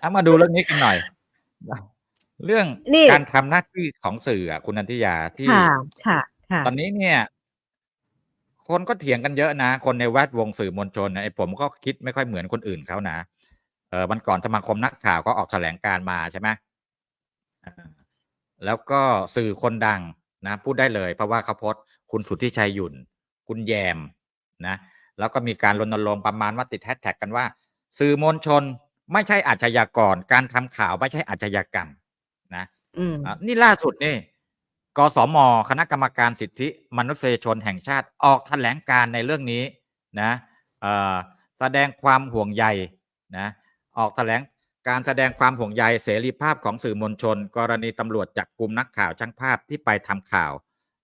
เอามาดูเรื่องนี้กันหน่อย เรื่องนี่การทำหน้าที่ของสื่ออะคุณนันทิยาที่ค่ะค่ะค่ะตอนนี้เนี่ย คนก็เถียงกันเยอะนะ คนในแวดวงสื่อมวลชนนะไอ้ผมก็คิดไม่ค่อยเหมือนคนอื่นเขานะเออวันก่อนสมาคมนักข่าวก็ออกแถลงการณ์มาใช่ไหมอ่าแล้วก็สื่อคนดังนะพูดได้เลย เพราะว่าเขาโพสต์คุณสุทธิชัยหยุ่น คุณแยมนะ แล้วก็มีการรณรงค์ประมาณว่าติดแฮชแท็กกันว่า สื่อมวลชน ไม่ใช่อาชญากร การทำข่าวไม่ใช่อาชญากรรมนะอืมอะนี่ล่าสุดนี่กสมคณะกรรมการสิทธิมนุษยชนแห่งชาติออกแถลงการในเรื่องนี้นะเอ่อแสดงความห่วงใยนะออกแถลงการแสดงความห่วงใยเสรีภาพของสื่อมวลชน กรณีตำรวจจับกลุ่มนักข่าวช่างภาพที่ไปทำข่าว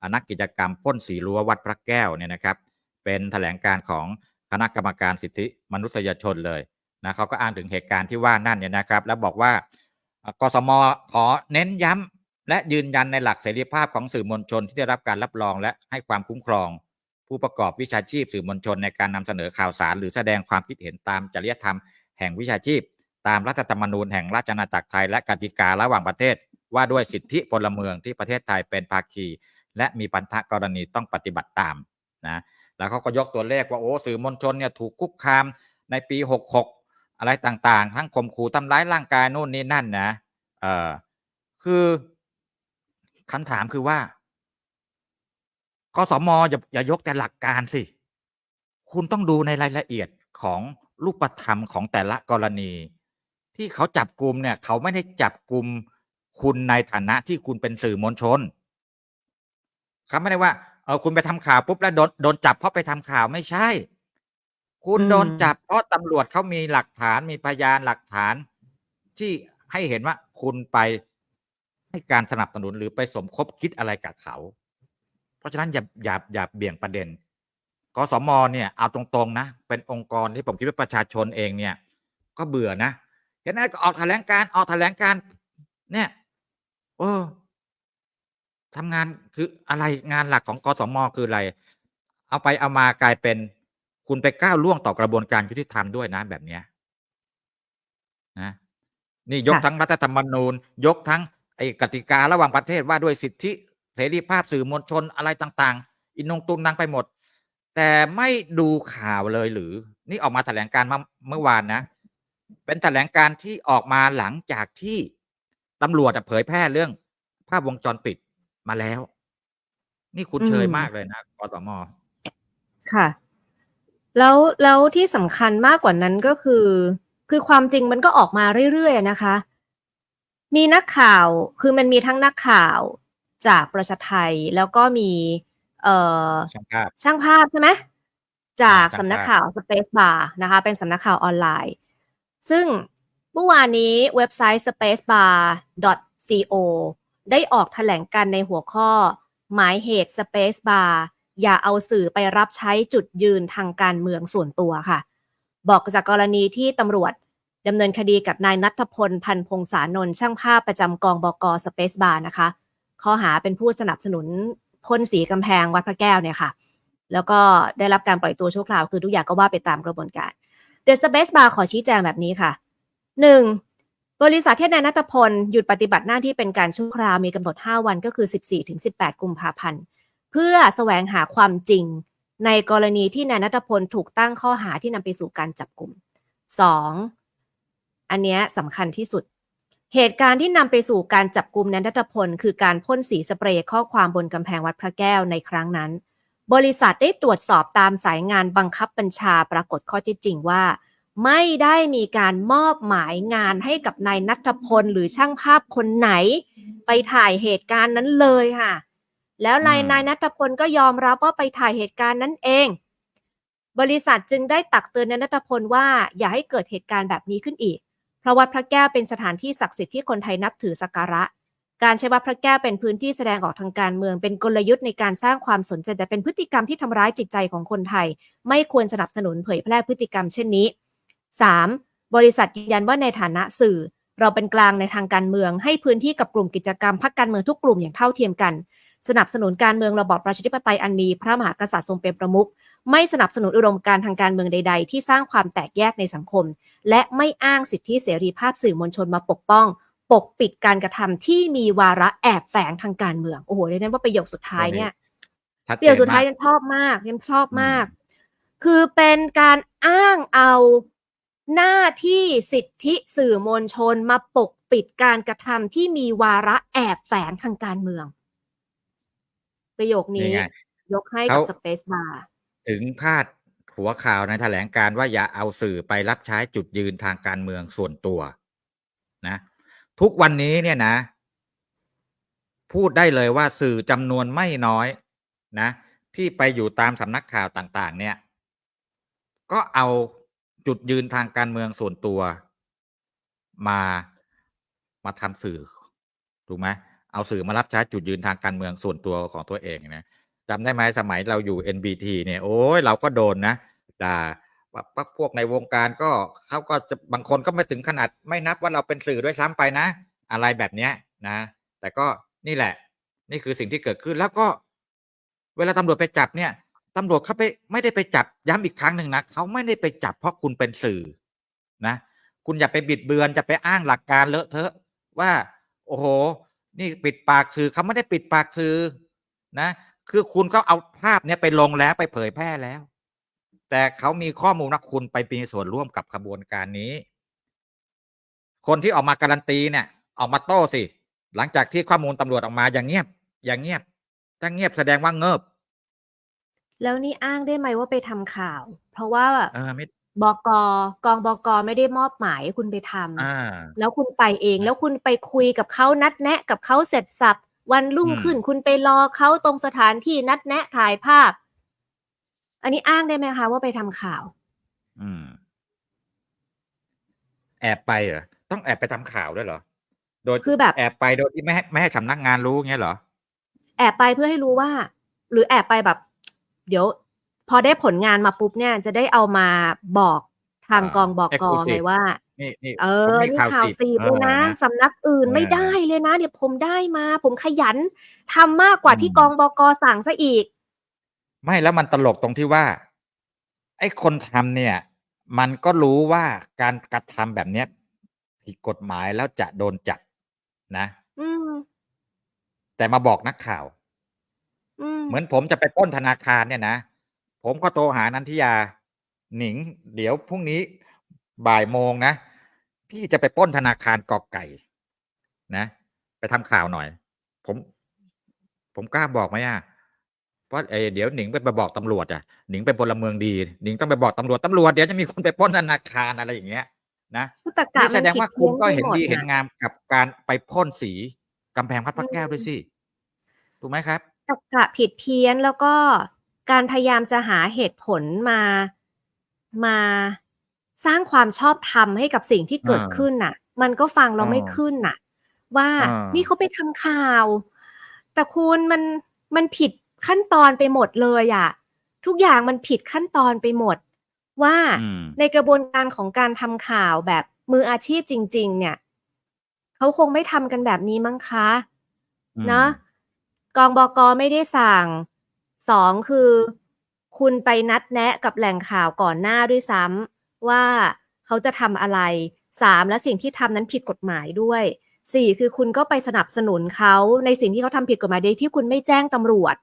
อะนักกิจกรรมพ่นสีรั้ววัดพระแก้วเนี่ยนะครับ เป็นแถลงการของคณะกรรมการสิทธิมนุษยชนเลย นะเขาก็อ้างถึงเหตุการณ์ที่ว่านั่นเนี่ยนะครับ แล้วบอกว่ากสมขอเน้นย้ำและยืนยันในหลักเสรีภาพของสื่อมวลชนที่ได้รับการรับรองและให้ความคุ้มครอง ผู้ประกอบวิชาชีพสื่อมวลชนในการนำเสนอข่าวสาร หรือแสดงความคิดเห็นตามจริยธรรมแห่งวิชาชีพ ตามรัฐธรรมนูญแห่งราชอาณาจักรไทยและกติการะหว่างประเทศ ว่าด้วยสิทธิพลเมืองที่ประเทศไทยเป็นภาคี และมีพันธกรณีต้องปฏิบัติตามนะแล้วเขาก็ยกตัวเลขว่าโอ้สื่อมวลชนเนี่ยถูกคุกคามในปี 66 อะไรต่างๆ ทั้งข่มขู่ทำร้ายร่างกายนู่นนี่นั่นนะเออคือคำถามคือว่ากสมอย่าอย่ายกแต่หลักการสิ คุณต้องดูในรายละเอียดของรูปธรรมของแต่ละกรณี ที่เขาจับกลุ่มเนี่ยเขาไม่ได้จับกลุ่มคุณในฐานะที่คุณเป็นสื่อมวลชนเขาไม่ได้ว่าเออคุณไปทำข่าวปุ๊บแล้วโดนโดนจับเพราะไปทำข่าวไม่ใช่ คุณอืมโดนจับเพราะตำรวจเขามีหลักฐานมีพยานหลักฐาน ที่ให้เห็นว่าคุณไปให้การสนับสนุนหรือไปสมคบคิดอะไรกับเขา เพราะฉะนั้นอย่าอย่าอย่าเบี่ยงประเด็นกสมเนี่ยเอาตรงๆนะ เป็นองค์กรที่ผมคิดว่าประชาชนเองเนี่ย ก็เบื่อนะเห็นไหมก็ออกแถลงการณ์ออกแถลงการณ์เนี่ยโอ้ทำงานคืออะไรงานหลักของกสมคืออะไร เอาไปเอามากลายเป็น คุณไปก้าวล่วงต่อกระบวนการยุติธรรมด้วยนะแบบเนี้ยนะนี่ยกค่ะทั้งรัฐธรรมนูญ ยกทั้งไอ้กติการะหว่างประเทศว่าด้วยสิทธิเสรีภาพสื่อมวลชนอะไรต่างๆ อินนงตุงนางไปหมด แต่ไม่ดูข่าวเลยหรือ นี่ออกมาแถลงการณ์มาเมื่อวานนะ เป็นแถลงการณ์ที่ออกมาหลังจากที่ตำรวจอะเผยแพร่เรื่องภาพวงจรปิดมาแล้ว นี่คุณเชยอืมมากเลยนะกสมค่ะ แล้วแล้วที่สำคัญมากกว่านั้นก็คือ คือความจริงมันก็ออกมาเรื่อยๆนะคะ มีนักข่าวคือมันมีทั้งนักข่าวจากประชาไทยแล้วก็มี เอ่อช่างภาพช่างภาพใช่ไหมจากช่างภาพสำนักข่าว Space Bar นะคะ เป็นสำนักข่าวออนไลน์ ซึ่งเมื่อวานนี้เว็บไซต์ spacebar.co ได้ออกแถลงการณ์ในหัวข้อ หมายเหตุ Space Bar อย่าเอาสื่อไปรับใช้จุดยืนทางการเมืองส่วนตัวค่ะ บอกจากกรณีที่ตำรวจดำเนินคดีกับนายนัทพลพันพงษานนท์ช่างภาพประจำกองบก Space Bar นะคะ ข้อหาเป็นผู้สนับสนุนพ่นสีกำแพงวัดพระแก้วเนี่ยค่ะ แล้วก็ได้รับการปล่อยตัวชั่วคราว คือทุกอย่างก็ว่าไปตามกระบวนการ The Space Bar ขอชี้แจงแบบนี้ค่ะ 1. บริษัทที่นายนัทพลหยุดปฏิบัติหน้าที่เป็นการชั่วคราวมีกำหนด 5 วันก็คือ 14-18 กุมภาพันธ์ พื่อแสวงหาความจริง ในกรณีที่นายนัทพลถูกตั้งข้อหาที่นำไปสู่การจับกลุ่ม 2. อันเนี้ยสำคัญที่สุด เหตุการณ์ที่นำไปสู่การจับกลุ่มนายนัทพล คือการพ่นสีสเปรย์ข้อความบนกำแพงวัดพระแก้วในครั้งนั้น บริษัทได้ตรวจสอบตามสายงานบังคับบัญชาปรากฏข้อเท็จจริงว่า ไม่ได้มีการมอบหมายงานให้กับนายนัทพล หรือช่างภาพคนไหน ไปถ่ายเหตุการณ์นั้นเลยค่ะ แล้วนายอืมนายนัทพลก็ยอมรับว่าไปถ่ายเหตุการณ์นั้นเอง บริษัทจึงได้ตักเตือนนายนัทพลว่าอย่าให้เกิดเหตุการณ์แบบนี้ขึ้นอีก เพราะวัดพระแก้วเป็นสถานที่ศักดิ์สิทธิ์ที่คนไทยนับถือสักการะ การใช้วัดพระแก้วเป็นพื้นที่แสดงออกทางการเมือง เป็นกลยุทธ์ในการสร้างความสนใจแต่เป็นพฤติกรรมที่ทำร้ายจิตใจของคนไทย ไม่ควรสนับสนุนเผยแพร่พฤติกรรมเช่นนี้ 3. บริษัทยืนยันว่าในฐานะสื่อ เราเป็นกลางในทางการเมือง ให้พื้นที่กับกลุ่มกิจกรรมพักการเมืองทุกกลุ่มอย่างเท่าเทียมกัน สนับสนุนการเมืองระบอบประชาธิปไตยอันมีพระมหากษัตริย์ทรงเป็นประมุขไม่สนับสนุนอุดมการณ์ทางการเมืองใด ๆ ที่สร้างความแตกแยกในสังคม และไม่อ้างสิทธิเสรีภาพสื่อมวลชนมาปกป้อง ปกปิดการกระทำที่มีวาระแอบแฝงทางการเมืองโอ้โหเรียนว่าประโยคสุดท้ายเนี่ยชัดประโยคเจนสุดท้ายมากยันชอบมากยันชอบมากอืมคือเป็นการอ้างเอาหน้าที่สิทธิสื่อมวลชนมาปกปิดการกระทำที่มีวาระแอบแฝงทางการเมือง ประโยคนี้นี่ไงยกให้กับเขาสเปซบาร์ถึงพาดหัวข่าวในแถลงการว่าอย่าเอาสื่อไปรับใช้จุดยืนทางการเมืองส่วนตัว นะ ทุกวันนี้เนี่ยนะ พูดได้เลยว่าสื่อจำนวนไม่น้อยนะ ที่ไปอยู่ตามสำนักข่าวต่าง ๆ เนี่ย ก็เอาจุดยืนทางการเมืองส่วนตัว มามาทำสื่อถูกไหม เอาสื่อมารับใช้จุดยืนทางการเมืองส่วนตัวของตัวเองนะจำได้ไหมสมัยเราอยู่ NBT เนี่ยโอ้ยเราก็โดนนะด่าว่พวกในวงการก็เขาก็จะบางคนก็ไม่ถึงขนาดไม่นับว่าเราเป็นสื่อด้วยซ้ำไปนะ อะไรแบบเนี้ยนะ แต่ก็นี่แหละ นี่คือสิ่งที่เกิดขึ้นแล้วก็ เวลาตำรวจไปจับเนี่ยตำรวจเขาไปไม่ได้ไปจับย้ำอีกครั้งหนึ่งนะเขาไม่ได้ไปจับเพราะคุณเป็นสื่อนะ คุณอย่าไปบิดเบือนจะไปอ้างหลักการเลอะเทอะว่า โอ้โห นี่ปิดปากสื่อเขาไม่ได้ปิดปากสื่อนะ คือคุณก็เอาภาพเนี้ยไปลงแล้วไปเผยแพร่แล้ว แต่เขามีข้อมูลว่าคุณไปมีส่วนร่วมกับขบวนการนี้ คนที่ออกมาการันตีเนี่ย ออกมาโต้สิ หลังจากที่ข้อมูลตำรวจออกมาอย่างเงียบ อย่างเงียบถ้าเงียบแสดงว่าเงิบแล้วนี่อ้างได้ไหมว่าไปทำข่าว เพราะว่าเออไม่ บก กองบก ไม่ได้มอบหมายให้คุณไปทำอ่าแล้วคุณไปเอง แล้วคุณไปคุยกับเขานัดแนะ กับเขาเสร็จสับวันรุ่งอืม ขึ้น คุณไปรอเขาตรงสถานที่นัดแนะถ่ายภาพ อันนี้อ้างได้ไหมคะว่าไปทำข่าว อืม แอบไปเหรอ ต้องแอบไปทำข่าวด้วยเหรอ โดยคือแบบ แอบไปโดยที่ไม่ให้ไม่ให้สำนักงานรู้เงี้ยเหรอ แอบไปเพื่อให้รู้ว่า หรือแอบไปแบบ เดี๋ยว พอได้ผลงานมาปุ๊บเนี่ยจะได้เอามาบอกทางอ่ากองบก exclusive ไงว่านี่นี่เอผมอมีนี่ข่าวข่าวสิสีบเอเลยอนะนะสำนักอื่นเออไม่ได้เลยนะ เดี๋ยวผมได้มา ผมขยันทำมากกว่าที่อืมกองบกสั่งซะอีก ไม่แล้วมันตลกตรงที่ว่า ไอ้คนทำเนี่ย มันก็รู้ว่าการกระทำแบบเนี้ยผิดกฎหมายแล้วจะโดนจับนะอืมแต่มาบอกนักข่าวอืมเหมือนผมจะไปปล้นธนาคารเนี่ยนะ ผมก็โทรหานันทิยา หนิง เดี๋ยวพรุ่งนี้บ่ายโมงนะ พี่จะไปปล้นธนาคารกอไก่ นะ ไปทำข่าวหน่อย ผม ผมกล้าบอกไหมอะเพราะเอยเดี๋ยวหนิงไปไปบอกตำรวจอะหนิงเป็นพลเมืองดี หนิงต้องไปบอกตำรวจตำรวจเดี๋ยวจะมีคนไปปล้นธนาคารอะไรอย่างเงี้ย นะพุตกะนี่แสดงมันว่าผิคุณก็พี้เห็นไปดีมเห็นอะงามกับการไปพ่นสีกำแพงพัดพระแก้วอืมด้วยสิถูกไหมครับตรรกะผิดเพี้ยนแล้วก็ การพยายามจะหาเหตุผลมามาสร้างความชอบธรรมให้กับสิ่งที่เกิดอ่าขึ้นน่ะ มันก็ฟังเราอ่าไม่ขึ้นน่ะ ว่าอ่านี่นี่เขาไปทำข่าว แต่คุณมันมันผิดขั้นตอนไปหมดเลยอะทุกอย่างมันผิดขั้นตอนไปหมด ว่าอืมในกระบวนการของการทำข่าวแบบมืออาชีพจริง ๆ เนี่ยเขาคงไม่ทำกันแบบนี้มั้งคะอืมเนาะกองบกไม่ได้สั่ง สองคือ คุณไปนัดแนะกับแหล่งข่าวก่อนหน้าด้วยซ้ำว่าเขาจะทำอะไรสามและสิ่งที่ทำนั้นผิดกฎหมายด้วยสี่คือคุณก็ไปสนับสนุนเขาในสิ่งที่เขาทำผิดกฎหมายโดยที่คุณไม่แจ้งตำรวจ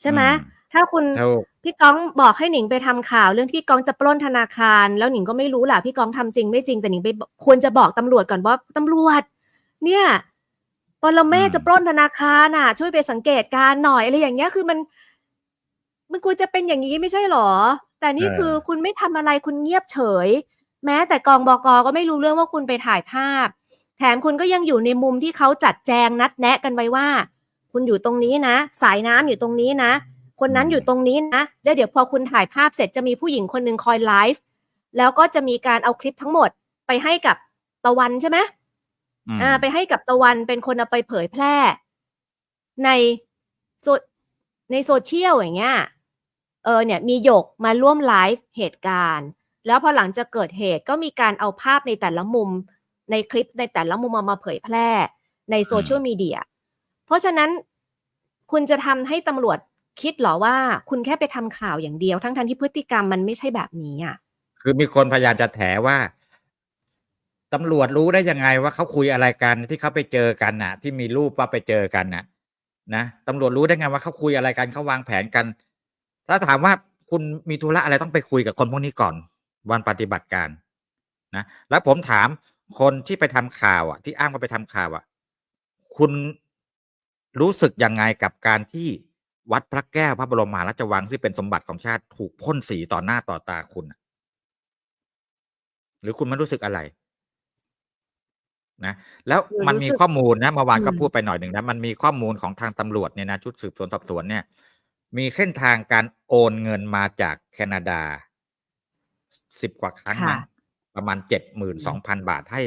ใช่ไหมอืมถ้าคุณถูกพี่ก้องบอกให้หนิงไปทำข่าวเรื่องที่พี่ก้องจะปล้นธนาคาร แล้วหนิงก็ไม่รู้แหละพี่ก้องทำจริงไม่จริงแต่หนิงไปบอกควรจะบอกตำรวจก่อนว่าตำรวจ เนี่ยปรเมศอืมจะปล้นธนาคารน่ะ ช่วยไปสังเกตการณ์หน่อยอะไรอย่างเงี้ยคือมัน มันควรจะเป็นอย่างนี้ไม่ใช่หรอ แต่นี่คือคุณไม่ทำอะไรคุณเงียบเฉย แม้แต่กองบกก็ไม่รู้เรื่องว่าคุณไปถ่ายภาพ แถมคุณก็ยังอยู่ในมุมที่เขาจัดแจงนัดแนะกันไว้ว่า คุณอยู่ตรงนี้นะ สายน้ำอยู่ตรงนี้นะ คนนั้นอยู่ตรงนี้นะแล้วเดี๋ยวพอคุณถ่ายภาพเสร็จจะมีผู้หญิงคนหนึ่งคอยไลฟ์แล้วก็จะมีการเอาคลิปทั้งหมดไปให้กับตะวันใช่ไหมอืมอ่า ไปให้กับตะวันเป็นคนเอาไปเผยแพร่ ในโซในโซเชียลอย่างเงี้ย เออเนี่ยมีหยกมาร่วมไลฟ์เหตุการณ์ แล้วพอหลังจากเกิดเหตุก็มีการเอาภาพในแต่ละมุมในคลิปในแต่ละมุมเอามาเผยแพร่ในโซเชียลมีเดีย เพราะฉะนั้นคุณจะทำให้ตำรวจคิดหรอว่าคุณแค่ไปทำข่าวอย่างเดียว ทั้งๆที่พฤติกรรมมันไม่ใช่แบบนี้อะ คือมีคนพยายามจะแถว่าตำรวจรู้ได้ยังไงว่าเขาคุยอะไรกันที่เขาไปเจอกันน่ะ ที่มีรูปว่าไปเจอกันน่ะ นะตำรวจรู้ได้ไงว่าเขาคุยอะไรกันเขาวางแผนกัน ถ้าถามว่าคุณมีธุระอะไรต้องไปคุยกับคนพวกนี้ก่อน วันปฏิบัติการนะแล้วผมถามคนที่ไปทำข่าวอะ ที่อ้างว่าไปทำข่าวอะ คุณรู้สึกยังไงกับการที่วัดพระแก้วพระบรมมหาราชวังที่เป็นสมบัติของชาติถูกพ่นสีต่อหน้าต่อตาคุณ หรือคุณไม่รู้สึกอะไร นะ แล้วมันมีข้อมูลนะเมื่อวานก็พูดไปหน่อยหนึ่งนะมันมีข้อมูลของทางตำรวจเนี่ยนะชุดสืบสวนสอบสวนเนี่ย มีเส้นทางการโอนเงินมาจากแคนาดาสิบกว่าครั้งค่ะมั้งประมาณเจ็ดหมื่นสองพันบาทให้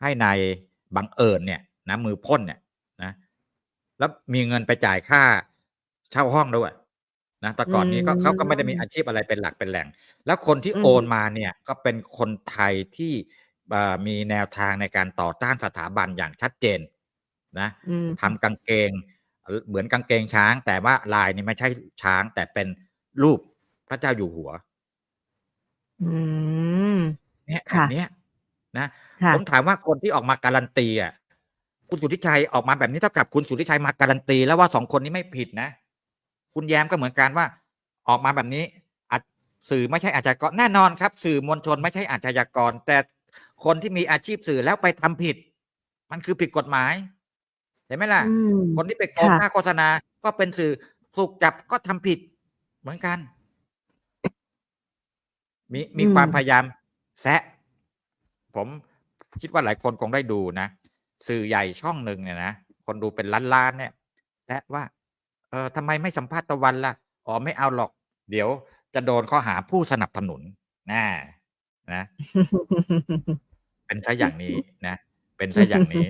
ให้นายบังเอิญเนี่ยนะมือพ่นเนี่ยนะแล้วมีเงินไปจ่ายค่าเช่าห้องด้วยนะแต่ก่อนนี้ก็อืมเขาก็ไม่ได้มีอาชีพอะไรเป็นหลักเป็นแหล่ง แล้วคนที่อืมโอนมาเนี่ยก็เป็นคนไทยที่เอ่อมีแนวทางในการต่อต้านสถาบันอย่างชัดเจนนะอืมทำกางเกง เอ่อเหมือนกางเกงช้าง แต่ว่าลายนี่ไม่ใช่ช้าง แต่เป็นรูปพระเจ้าอยู่หัว อืมเนี่ยแบค่ะบเนี้ยนะค่ะผมถามว่าคนที่ออกมาการันตีอะคุณสุทธิชัยออกมาแบบนี้เท่ากับคุณสุทธิชัยมาการันตี แล้วว่าสองคนนี้ไม่ผิดนะ คุณแย้มก็เหมือนกันว่า ออกมาแบบนี้อาจสื่อไม่ใช่อาชญากรแน่นอนครับ สื่อมวลชนไม่ใช่อาชญากร แต่คนที่มีอาชีพสื่อแล้วไปทำผิด มันคือผิดกฎหมายเห็นไหมล่ะอืมคนที่ไปโกงค่ะค่าโฆษณา ก็เป็นสื่อถูกจับก็ทำผิดเหมือนกัน มีมีอืมความพยายามแซะ ผมคิดว่าหลายคนคงได้ดูนะ สื่อใหญ่ช่องหนึ่งเนี่ยนะ คนดูเป็นล้านๆเนี่ยแซะว่า เออทำไมไม่สัมภาษณ์ตะวันล่ะ อ๋อไม่เอาหรอก เดี๋ยวจะโดนข้อหาผู้สนับสนุนน่นะ เป็นซะอย่างนี้นะ เป็นซะอย่างนี้